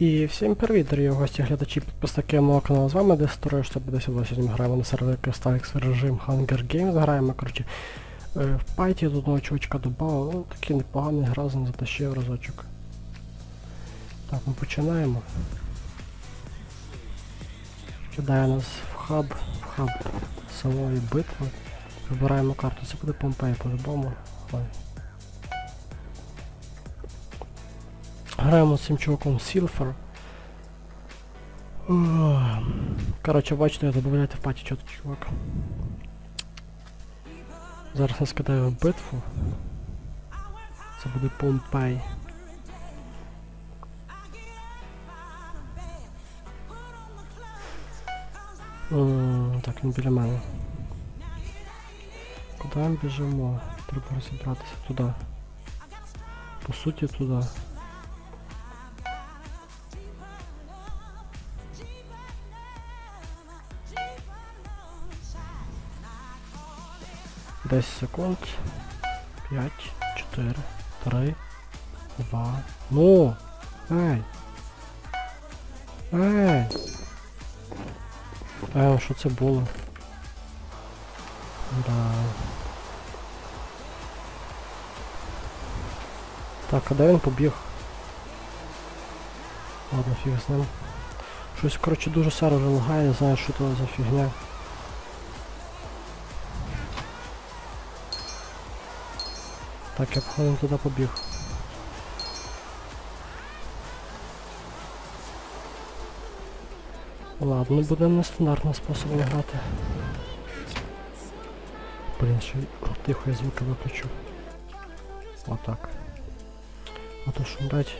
І всім привіт, дорогі гості, глядачі, підписники мого каналу. З вами Десторож 152. Сьогодні ми граємо на сервері Кристалікс режим Hunger Games. Граємо, коротше, е, в пайті тут одного чувачка додав, ну такий непоганий гразом затащив разочок. Так, ми починаємо. Кидає нас в хаб, в хаб самої битви. Вибираємо карту, це буде Помпей по-любому. Ой. Граємо з цим чуваком Сілфер. Коротше, бачите, додавайте в паті чого чувак. Зараз нас кидаю в битву. Це буде Помпей. М, Так, він біля мене. Куди ми біжимо? Треба розібратися туди. По суті, туди. Десять секунд. П'ять, чотири, три, два. Ну! Ей! Ей! Е, що це було? Да. Так, а де він побіг? Ладно, фіг з ним. Щось, коротше, дуже саро лагає, не знаю, що це за фігня. Так, я походу туди побіг. Ладно, будемо нестандартним способом грати. Блін, ще тихо я звуки виключу. Отак. А то шумлять.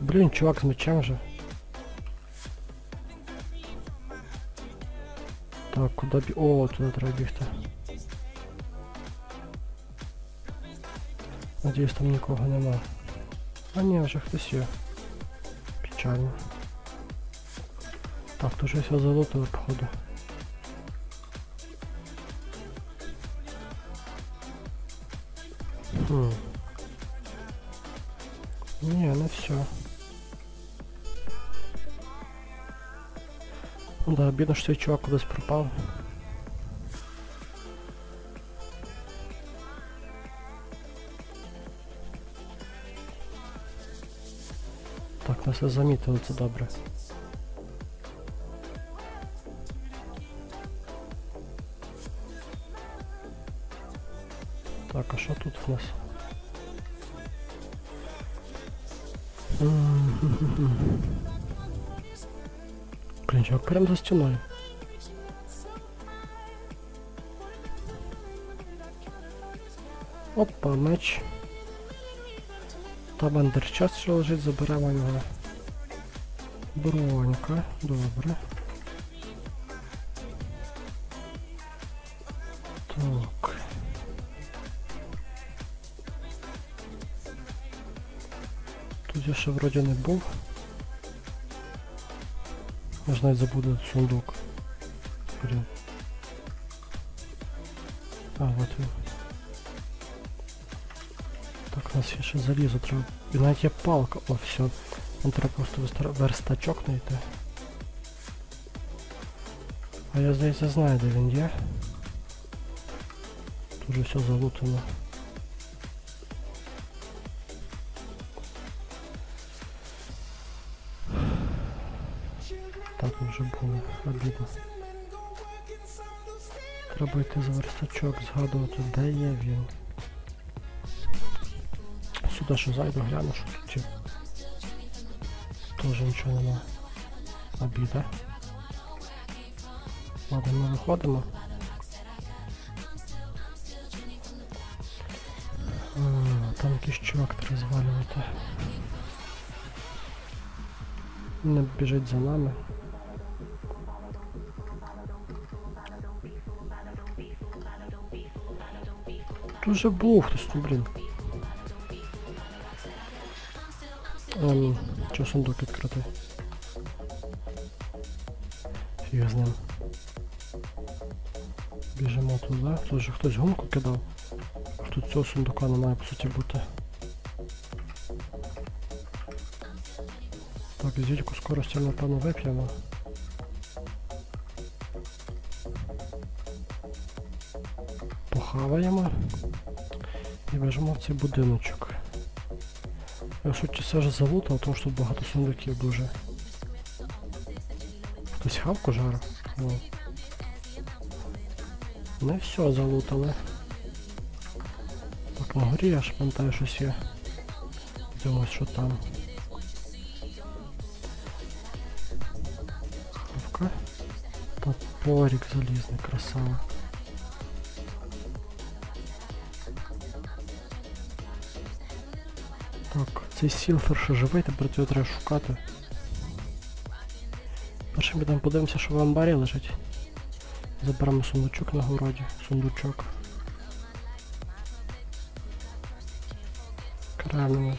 Блін, чувак з мечем вже. Так, куди бі... О, туди треба бігти. Надіюсь, там нікого нема. А ні, вже хтось є. Печально. Так, тут щось залутили, походу. Хм. Ні, не все. Ну да, бідно, що цей чувак кудись пропав. Все замітили, це добре. Так, а що тут в нас? М-м-м. Блін, чувак прям за стіною. Опа, меч. Там андерчас що лежить, заберемо його. Бронька, добре. Так. Тут я ще вроді не був. Я ж навіть забуду сундук. Блін. А, от він. Так, у нас є ще залізо треба. І навіть є палка. О, все. Нам треба просто верстачок знайти. А я здається знаю, де він є. Тут вже все залутано. Так вже було обідно. Треба йти за верстачок, згадувати, де є він. Сюди ще зайду, гляну, що тут є. Теж нічого нема. Обіда. Ладно, ми виходимо. А, там якийсь чувак треба звалювати. Не біжить за нами. Тут вже був хтось, ну блін. Ем, чого сундук відкритий? Фіг з ним. Біжимо туди. Тут же хтось гумку кидав. Тут цього сундука не має по суті бути. Так, зільку скорості, напевно, вип'ємо. Похаваємо. І вижимо в цей будиночок. Я шучу все ж залутав, тому що багато сундуків дуже. Хтось хавку жарив? О. Не все залутали. На горі я ж пам'ятаю щось є. Дивимось, що там. Хавка. Топорик залізний, красава. Цей сілфер ще живий, тепер цього треба шукати. Першим підемо подивимося, що в амбарі лежить. Заберемо сундучок на городі. Сундучок. Кремний.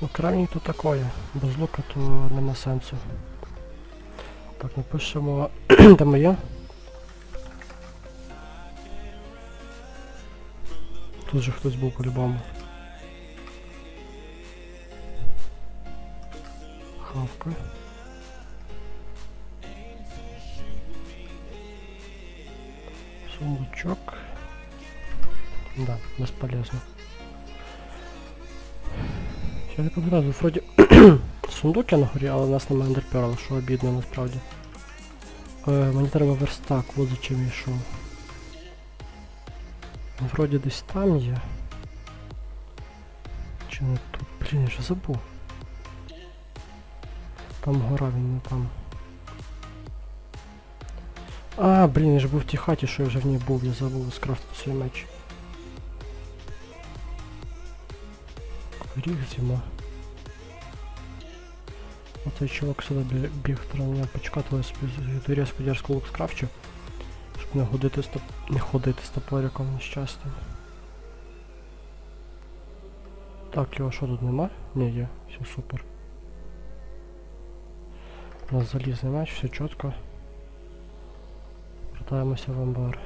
Ну, кремній то такое. Без лука то нема сенсу. Так, напишемо. Де моє? Тут же хтось був по-любому. Хавка. Сундучок. Да, бесполезно. Я не тут вроді сундук я на горі, але у нас немає ендерперла, що обідно насправді. Е, мені треба верстак, от за чим я йшов. Вроді десь там є. Чи не тут? Блін, я вже забув. Там гора, він не там. А, блін, я ж був в тій хаті, що я вже в ній був, я забув скрафтити свій меч. Ріг зима. Оцей чувак сюди біг, мене почекати, але собі різку дерзку лук скрафчу. Щоб не ходити з топ... не ходити з топориком нещасним. Так, його що тут нема? Ні, є, все супер. У нас залізний меч, все чітко. Вертаємося в амбар.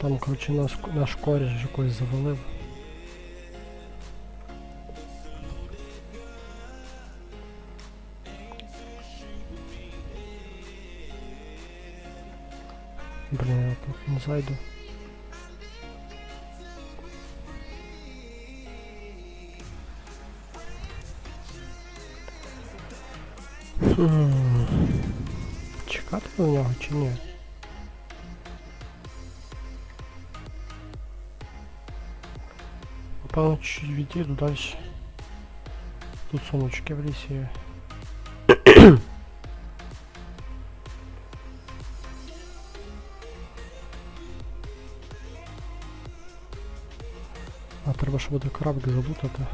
Там, коротше, наш, наш коріш якось завалив. Я тут не зайду. Хм. Чекати до нього чи ні? Напевно, чуть відійду далі. Тут сумочки в лісі буде кораблик залутати.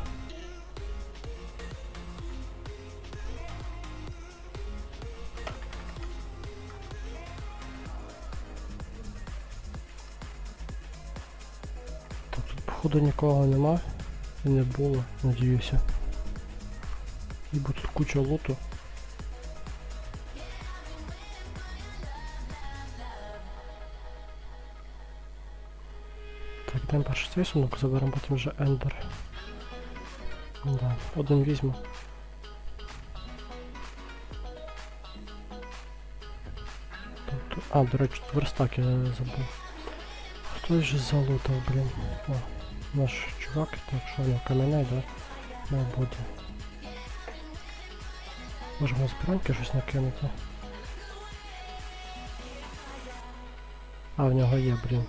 Так, тут походу нікого нема. І не було, надіюся. І бо тут куча луту. Цей сундук, заберемо потім вже ендер. Да, один візьму. Тобто- А, до речі, тут верстак я забув. Хтось же залутав, блін. О, наш чувак, так що він кам'яний, да? Має бути. Можемо з щось накинути. А, в нього є, блін.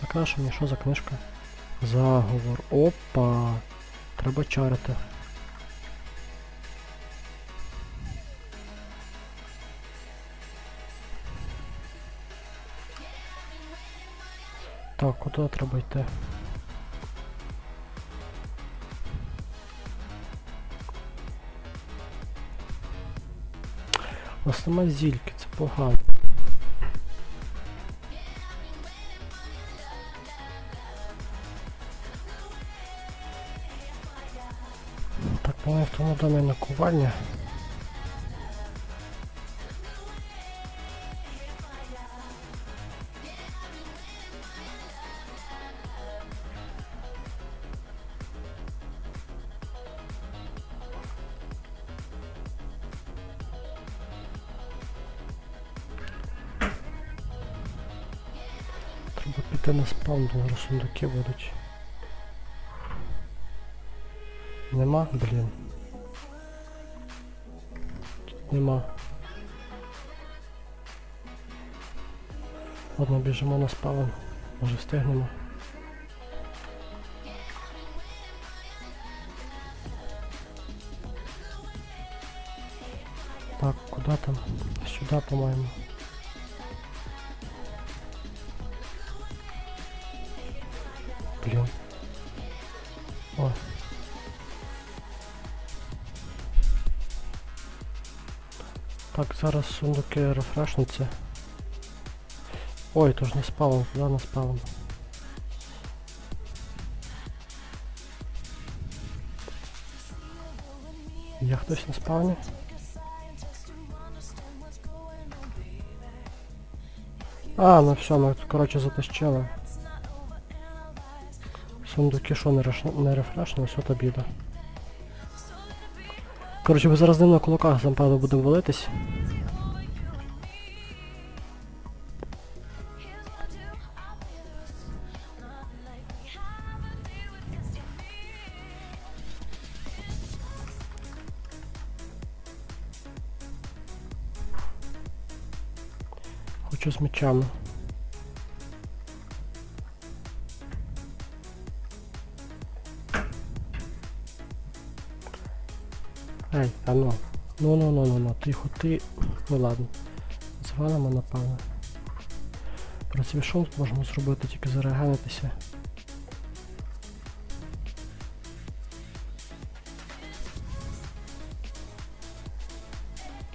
Так, а що мені що за книжка? Заговор. Опа! Треба чарити. Так, куди треба йти? Нас зільки, це погано. Тому до мене кувальня. Треба піти на спаун, сундуки будуть. Нема, блин. Нема. Ладно, біжимо на спаун. Може встигнемо. Так, куди там? Сюди, по-моєму. Так, зараз сундуки рефрешнуться. Ой, то ж не спавн, куди не спавн? Я хтось на спавні? А, ну все, ми тут, коротше, затащили. Сундуки що не, реш... не рефрешно, все то біда. Коротше, ми зараз ним на кулаках напевно будемо валитись. Хочу з мечами. Ну ну ладно. Звалимо, напевно. Працвішон можемо зробити, тільки зареганитися.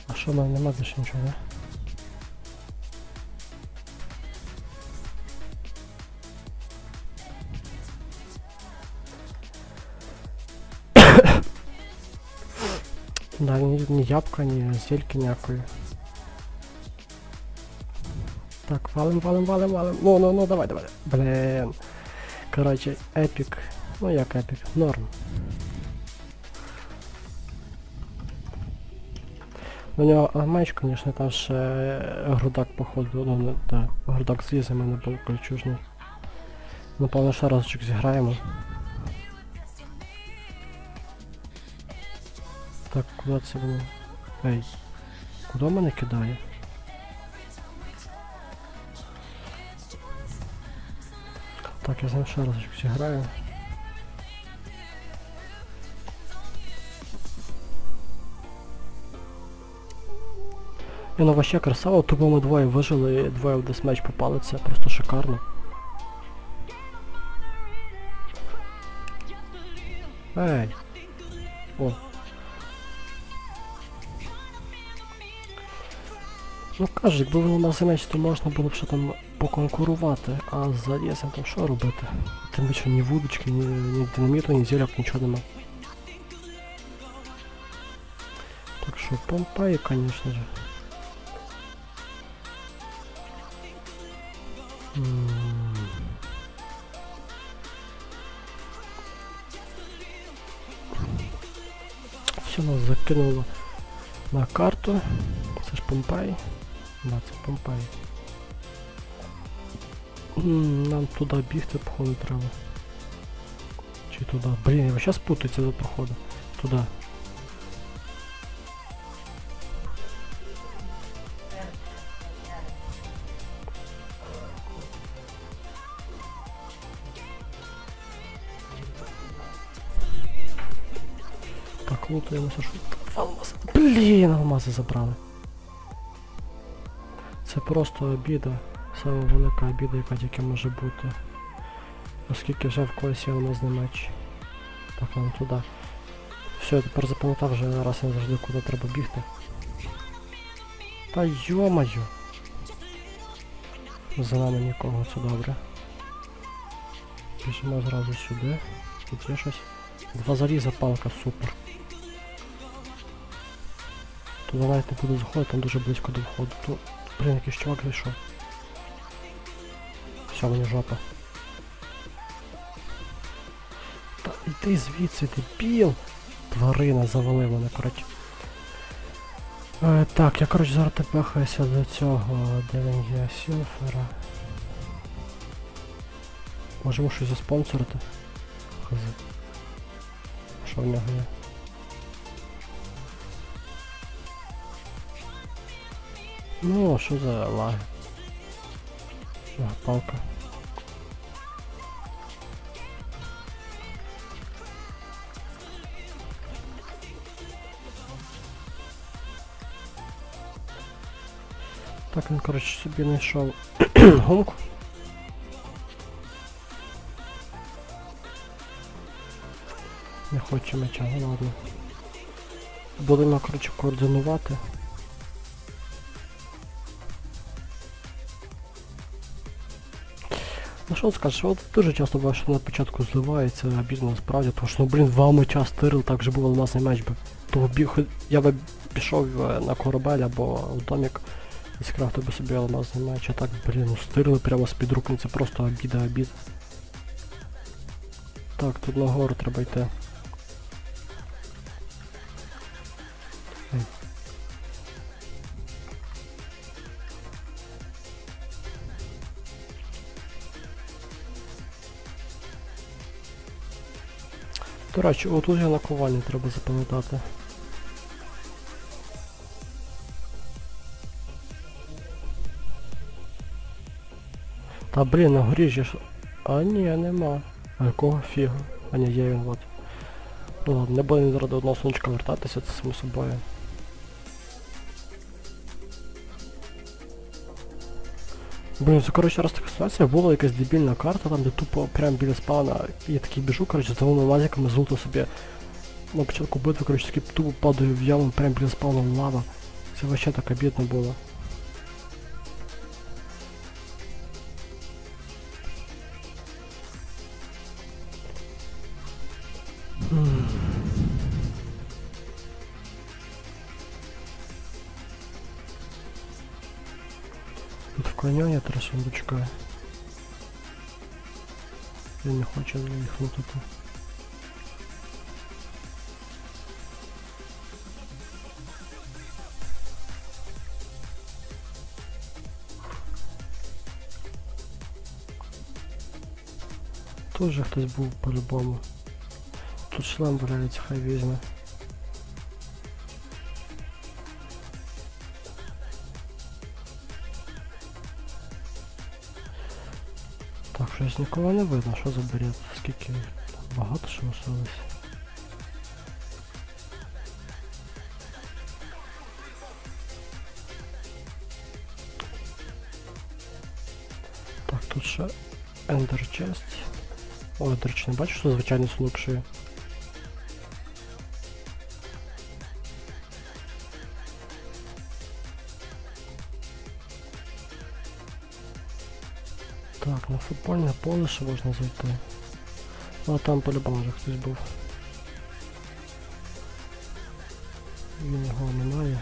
А що в мене нема більше нічого, не? Да, ні, ні ябка, ні зельки ніякої. Так, валим, валим, валим, валим. Ну, ну, ну, давай, давай. Блін. Коротше, епік. Ну як епік, норм. У нього меч, звісно, там ще грудак походу, ну не да, грудак злізе, в мене був кольчужний. Напевно, ще разочок зіграємо. Так, куди це воно? Ей, куди мене кидає? Так, я з ним ще разочок зіграю. І ну вообще красава, тому ми двоє вижили, двоє в десмеч попали, це просто шикарно. Ей! О, Ну кажу, якби вони на земельці, то можна було б ще там поконкурувати, а за лісом там що робити? Тим більше ні вудочки, ні, ні динаміту, ні зірок, нічого нема. Так що помпає, звісно ж. Все нас закинуло на карту. Це ж Помпай. 20 помпає. Нам туди бігти, походу, треба. Чи туди? Блін, я зараз путаюся за проходу. Туди. Так, лутаємося, що... Алмаз. Блин, алмазы забрали. Це просто обіда. Саме велика обіда, яка тільки може бути. Оскільки вже в когось є алмазний меч. Так, нам туди. Все, я тепер запам'ятав вже раз і завжди куди треба бігти. Та йо-моє! За нами нікого, це добре. Біжимо зразу сюди. Тут є щось. Два заліза, палка, супер. Туди навіть не буду заходити, там дуже близько до входу. Блін, якийсь чувак зайшов. Все, мені жопа. Та йди звідси, дебіл! Тварина завалила мене, коротше. Е, так, я коротше зараз тепехаюся до цього, де він Сілфера. Можемо щось заспонсорити. Хз. Що в нього є? Ну, що за лаги? Ага, палка. Так, він, коротше, собі знайшов гумку. Не хоче меча, ну ладно. Будемо, коротше, координувати. Що скажеш, от дуже часто буває, що на початку зливається, обідно насправді, тому що, ну блін, вами час стирил, так же був алмазний меч би. То біг, я би пішов е, на корабель або в домик і скрафтив би собі алмазний меч, а так, блін, ну стирили прямо з-під рук, ну це просто обіда, обід. Так, тут на гору треба йти. До речі, отут я на ковальні треба запам'ятати. Та блін, на горі ж. А ні, нема. А якого фіга? А ні, є він от. Ну ладно, не буде зараз до одного сонечка вертатися, це само собою. Блін, це коротше раз така ситуація, була якась дебільна карта, там де тупо прямо біля спавна я такий біжу, коротше, з двома лазиками золото собі на початку битви, коротше, такий тупо падаю в яму прямо біля спавна лава. Це вообще так обідно було. вклоняє треба сундучка. Він не хоче їх лутати. Тут же хтось був по-любому. Тут шлем валяється, хай візьме. Щось нікого не видно, що за бред? Скільки? Багато що лишилось. Так, тут ще ендер Chest. О, до речі, не бачу, що звичайно сундук Так, на футбольне поле ще можна зайти. Ну, а там по-любому вже хтось був. Він його немає.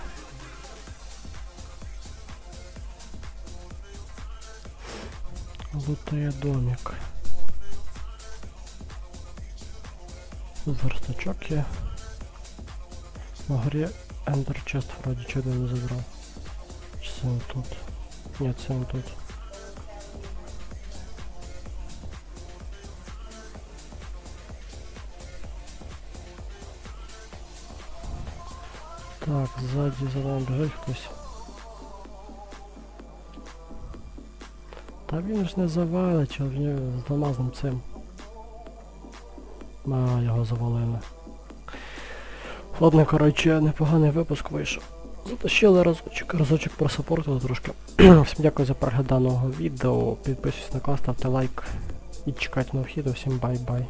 Лутає домик. Верстачок є. На горі Chest вроді чого не забрав. Чи це не тут? Ні, це не тут. Так, ззаді за нами біжить хтось. Та він ж не завалить, а в нього з алмазним цим. А, його завалили. Ладно, коротше, непоганий випуск вийшов. Затащили разочок, разочок просапортили трошки. Всім дякую за перегляд даного відео. Підписуйтесь на канал, ставте лайк і чекайте нових відео. Всім бай-бай.